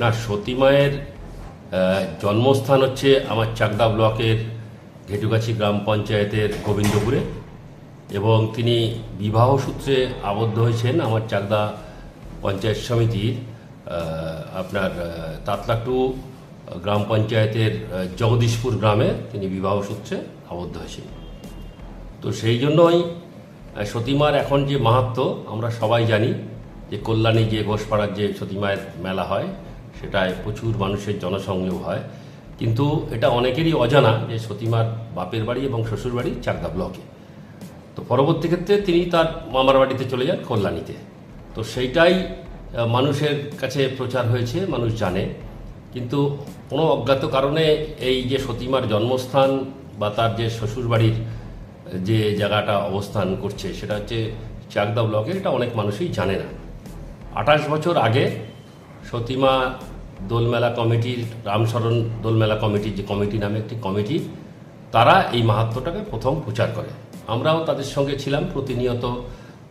না, সতী মায়ের জন্মস্থান হচ্ছে আমার চাকদা ব্লকের ঘেটুগাছি গ্রাম পঞ্চায়েতের গোবিন্দপুরে এবং তিনি বিবাহ সূত্রে আবদ্ধ হয়েছেন আমার চাকদা পঞ্চায়েত সমিতির আপনার তাতলাটু গ্রাম পঞ্চায়েতের জগদীশপুর গ্রামে তিনি বিবাহ সূত্রে আবদ্ধ হয়েছেন। তো সেই জন্যই সতীমার এখন যে মাহাত্ম আমরা সবাই জানি যে কল্যাণী যে ঘোষপাড়ার যে সতীমায়ের মেলা হয় সেটায় প্রচুর মানুষের জনসংযোগ হয়। কিন্তু এটা অনেকেরই অজানা যে সতীমার বাপের বাড়ি এবং শ্বশুর বাড়ি চাকদা ব্লকে। তো পরবর্তী ক্ষেত্রে তিনি তার মামার বাড়িতে চলে যান কল্যাণীতে। তো সেইটাই মানুষের কাছে প্রচার হয়েছে, মানুষ জানে। কিন্তু কোনো অজ্ঞাত কারণে এই যে সতীমার জন্মস্থান বা তার যে শ্বশুর বাড়ির যে জায়গাটা অবস্থান করছে, সেটা হচ্ছে চাকদা ব্লকে, এটা অনেক মানুষই জানে না। আঠাশ বছর আগে সতীমা দোলমেলা কমিটির রামশরণ দোলমেলা কমিটির যে কমিটি নামে একটি কমিটি, তারা এই মাহাত্ম্যটাকে প্রথম প্রচার করে। আমরাও তাদের সঙ্গে ছিলাম প্রতিনিয়ত,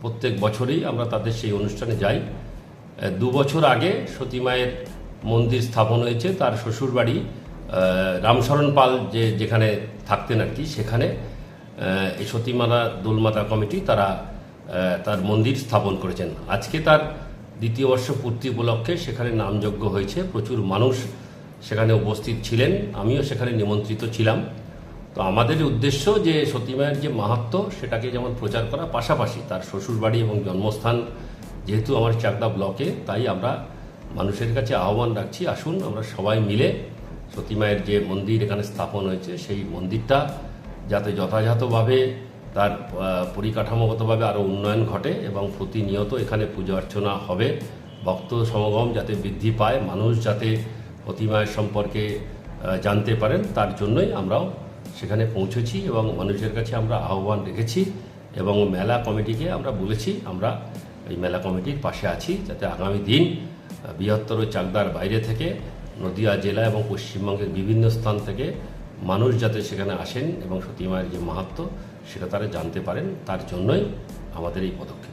প্রত্যেক বছরই আমরা তাদের সেই অনুষ্ঠানে যাই। দু বছর আগে সতীমায়ের মন্দির স্থাপন হয়েছে, তার শ্বশুরবাড়ি রামশরণ পাল যে, যেখানে থাকতেন আর কি, সেখানে এই সতীমাতা দোলমাতা কমিটি তারা তার মন্দির স্থাপন করেছেন। আজকে তার দ্বিতীয় বর্ষ পূর্তি উপলক্ষে সেখানে নামযজ্ঞ হয়েছে। প্রচুর মানুষ সেখানে উপস্থিত ছিলেন। আমিও সেখানে নিমন্ত্রিত ছিলাম। তো আমাদের উদ্দেশ্য যে সতীমায়ের যে মাহাত্ম্য, সেটাকে যেমন প্রচার করা, পাশাপাশি তার শ্বশুরবাড়ি এবং জন্মস্থান যেহেতু আমার চাকদা ব্লকে, তাই আমরা মানুষের কাছে আহ্বান রাখছি, আসুন আমরা সবাই মিলে সতীমায়ের যে মন্দির এখানে স্থাপন হয়েছে, সেই মন্দিরটা যাতে যথাযথভাবে তার পরিকাঠামোগতভাবে আরও উন্নয়ন ঘটে এবং প্রতিনিয়ত এখানে পূজা অর্চনা হবে। ভক্ত সমাগম যাতে বৃদ্ধি পায়, মানুষ যাতে প্রতিমায়ের সম্পর্কে জানতে পারেন, তার জন্যই আমরাও সেখানে পৌঁছেছি এবং মানুষের কাছে আমরা আহ্বান রেখেছি এবং মেলা কমিটিকে আমরা বলেছি, আমরা এই মেলা কমিটির পাশে আছি যাতে আগামী দিন বৃহত্তর চাকদার বাইরে থেকে নদিয়া জেলা এবং পশ্চিমবঙ্গের বিভিন্ন স্থান থেকে মানুষ যাতে সেখানে আসেন এবং সতীমায়ের যে মাহাত্ম্য সেটা তারা জানতে পারেন তার জন্যই আমাদের এই পদক্ষেপ।